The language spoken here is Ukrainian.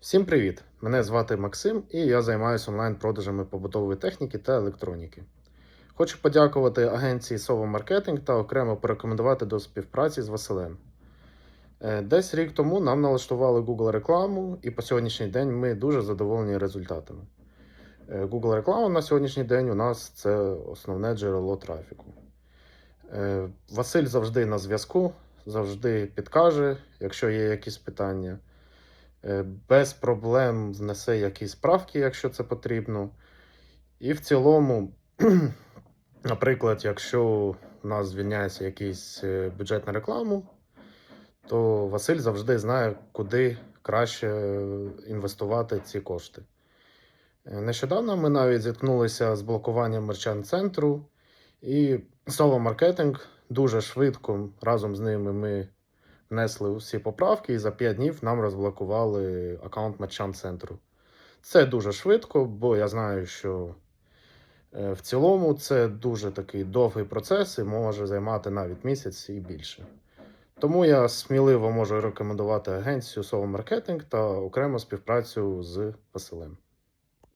Всім привіт! Мене звати Максим і я займаюся онлайн-продажами побутової техніки та електроніки. Хочу подякувати агенції Sovo Marketing та окремо порекомендувати до співпраці з Василем. Е, Десь рік тому нам налаштували Google рекламу, і по сьогоднішній день ми дуже задоволені результатами. Е, Google реклама на сьогоднішній день у нас це основне джерело трафіку. Е, Василь завжди на зв'язку, завжди підкаже, якщо є якісь питання. Е, Без проблем внесе якісь правки, якщо це потрібно. І в цілому, наприклад, якщо у нас звільняється якийсь е, бюджет на рекламу, то Василь завжди знає, куди краще е, інвестувати ці кошти. Нещодавно ми навіть зіткнулися з блокуванням мерчант-центру, і Solo Marketing дуже швидко разом з ними ми внесли усі поправки, і за 5 днів нам розблокували аккаунт мерчант центру. Це дуже швидко, бо я знаю, що е, в цілому це дуже такий довгий процес і може займати навіть місяць і більше. Тому я сміливо можу рекомендувати агенцію Marketing та окрему співпрацю з Василем.